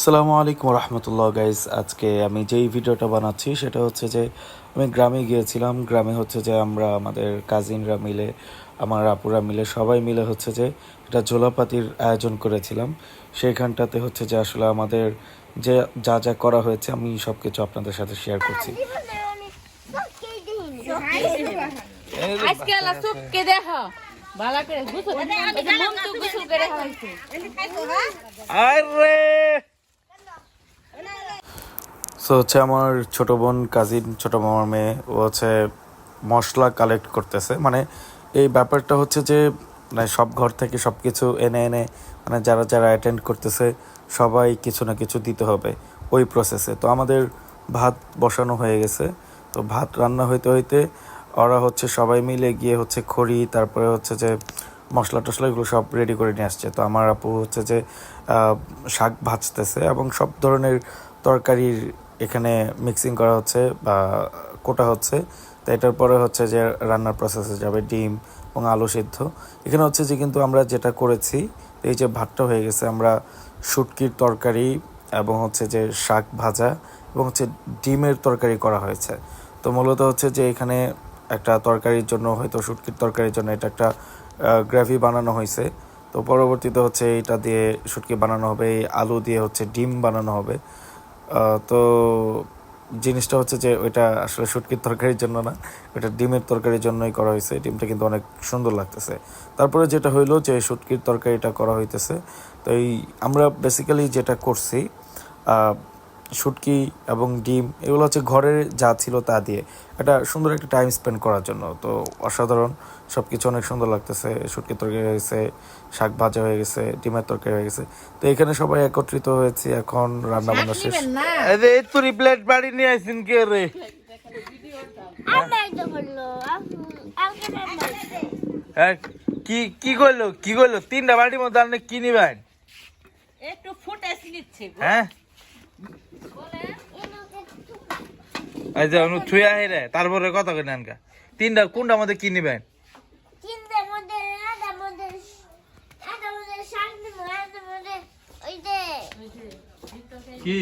আসসালামু আলাইকুম রহমতুল্লাহ গাইজ আজকে আমি যেই ভিডিওটা বানাচ্ছি সেটা হচ্ছে যে আমি গ্রামে গিয়েছিলাম। গ্রামে হচ্ছে যে আমরা আমাদের কাজিনরা মিলে আমার আপুরা মিলে সবাই মিলে হচ্ছে যে এটা ঝোলাপাতির আয়োজন করেছিলাম। সেইখানটাতে হচ্ছে যে আসলে আমাদের যে যা যা করা হয়েছে আমি সব কিছু আপনাদের সাথে শেয়ার করছি। আজকে দেখো। ভালো করে করে হইছে আরে! সো হচ্ছে আমার ছোটো বোন কাজিন, ছোট মামার মেয়ে, ও হচ্ছে মশলা কালেক্ট করতেছে। মানে এই ব্যাপারটা হচ্ছে যে মানে সব ঘর থেকে সব কিছু এনে এনে মানে যারা যারা অ্যাটেন্ড করতেছে, সবাই কিছু না কিছু দিতে হবে ওই প্রসেসে তো আমাদের ভাত বসানো হয়ে গেছে। তো ভাত রান্না হইতে হইতে ওরা হচ্ছে সবাই মিলে গিয়ে হচ্ছে খড়ি, তারপরে হচ্ছে যে মশলা টশলা এগুলো সব রেডি করে নিয়ে আসছে। তো আমার আপু হচ্ছে যে শাক ভাজতেছে এবং সব ধরনের তরকারির এখানে মিক্সিং করা হচ্ছে বা কোটা হচ্ছে। তো এটার পরে হচ্ছে যে রান্নার প্রসেসে যাবে ডিম এবং আলু সিদ্ধ। এখানে হচ্ছে যে কিন্তু আমরা যেটা করেছি, এই যে ভাতটা হয়ে গেছে, আমরা শুটকির তরকারি এবং হচ্ছে যে শাক ভাজা এবং হচ্ছে ডিমের তরকারি করা হয়েছে। তো মূলত হচ্ছে যে এখানে একটা তরকারির জন্য, হয়তো শুটকির তরকারির জন্য এটা একটা গ্রেভি বানানো হয়েছে। তো পরবর্তীতে হচ্ছে এটা দিয়ে শুটকি বানানো হবে আলু দিয়ে হচ্ছে ডিম বানানো হবে। তো জিনিসটা হচ্ছে যে ওইটা আসলে শুটকির তরকারির জন্য না, ওইটা ডিমের তরকারির জন্যই করা হয়েছে। ডিমটা কিন্তু অনেক সুন্দর লাগতেছে। তারপরে যেটা হইল যে শুটকির তরকারিটা করা হইতেছে। তো এই আমরা বেসিক্যালি যেটা করছি শুটকি এবং ডিম এগুলো হচ্ছে ঘরের যা ছিল তা দিয়ে। একটা সুন্দর একটা টাইম স্পেন্ড করার জন্য। তো অসাধারণ। সব কিছু অনেক সুন্দর লাগতেছে। শুটকির তরকারি হয়ে গেছে শাক ভাজা হয়ে গেছে ডিমের তরকারি হয়ে গেছে। তো এখানে সবাই একত্রিত হয়েছে এখন রান্না বান্না শেষ। তুরি প্লেট বাড়ি নিয়ে আসিন কে রে? হ্যাঁ কি কি কইলো? কি কইলো? তিনটা বাড়ির মধ্যে আপনি কি নিবেন? একটু ফুটাইছি নিচ্ছে হ্যাঁ? এই যে অনু তারপরে কত করে নেন কা তিনটা কোনটা মধ্যে কি নিবেন চিন্তার মধ্যে আদার মধ্যে আদার মধ্যে শাক দিব আদার মধ্যে ওই যে কি?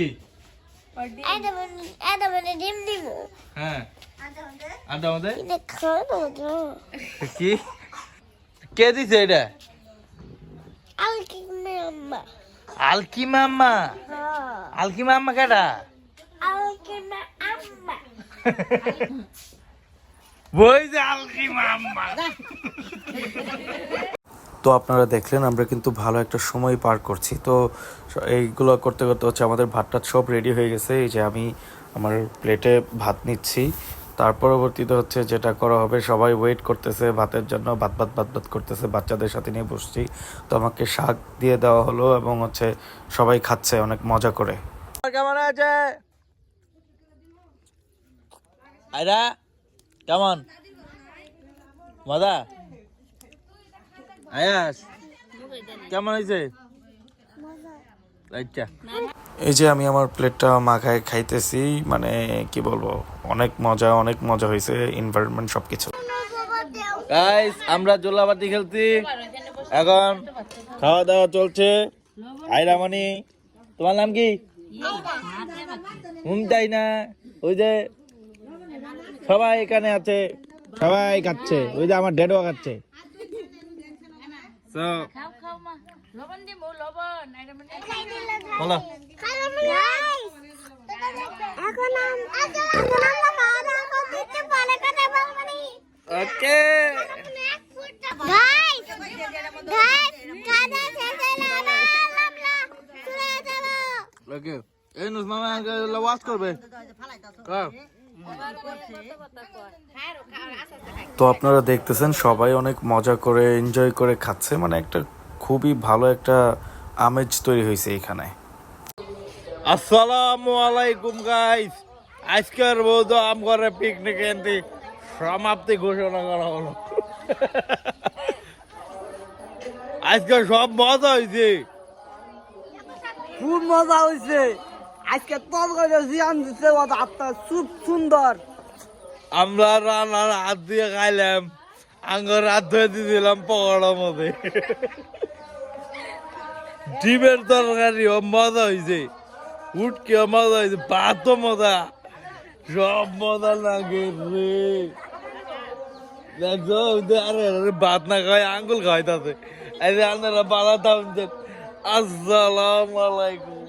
আদার মধ্যে আদার মধ্যে ডিম দিব। হ্যাঁ। মধ্যে কি? কে দিছে এটা? আলকি মাম্মা আলকি মাম্মা হ্যাঁ। আলকি মাম্মা কেডা? আলকি বই যে আলকি মাম্মা। তো আপনারা দেখলেন আমরা কিন্তু ভালো একটা সময় পার করছি। তো এইগুলো করতে করতে হচ্ছে আমাদের ভাতটা সব রেডি হয়ে গেছে। এই যে আমি আমার প্লেটে ভাত নিচ্ছি। তার পরবর্তীতে হচ্ছে যেটা করা হবে সবাই ওয়েট করতেছে ভাতের জন্য ভাত ভাত ভাত ভাত করতেছে বাচ্চাদের সাথে নিয়ে বসছি। তো আমাকে শাক দিয়ে দেওয়া হলো এবং হচ্ছে সবাই খাচ্ছে অনেক মজা করে। কেমন আছে আইরা কেমন মজা আয়াস কেমন হয়েছে? আচ্ছা এই যে আমি আমার প্লেটটা মাখায় খাইতেছি মানে কি বলব অনেক মজা অনেক মজা হয়েছে এনভায়রনমেন্ট সব কিছু গাইস আমরা জোলাবাতি খেলছি। এখন খাওয়া দাওয়া চলছে। আইরা মানি তোমার নাম কি? ঘুম তাই না। ওই যে সবাই এখানে আছে। সবাই খাচ্ছে। ওই যে আমার ডেডও খাচ্ছে। ওকে। ওকে এই নুস মামা ওয়াশ করবে। কর। তো আপনারা দেখতেছেন সবাই অনেক মজা করে এনজয় করে খাচ্ছে। মানে একটা খুবই ভালো একটা আমেজ তৈরি হয়েছে এখানে। আসসালামু আলাইকুম গাইস আজকের বৌদ্ধ আমগরে পিকনিক এন্টি সমাপ্তি ঘোষণা করা হলো। আজকে সব মজা হয়েছে। খুব মজা হয়েছে। আজকে তরকারি জিয়ান দিচ্ছে ও আপনার খুব সুন্দর। আমরা রান্নার হাত দিয়ে খাইলাম, আঙ্গর হাত ধুয়ে দিয়েছিলাম পকোড়ার মধ্যে। ডিমের তরকারি মজা হয়েছে উঠকে মজা হয়েছে ভাত তো মজা। সব মজা লাগে রে। আরে খায় আঙ্গুল খাওয়াইতাছে। এই যে আপনারা বালা দাম আসসালামু আলাইকুম।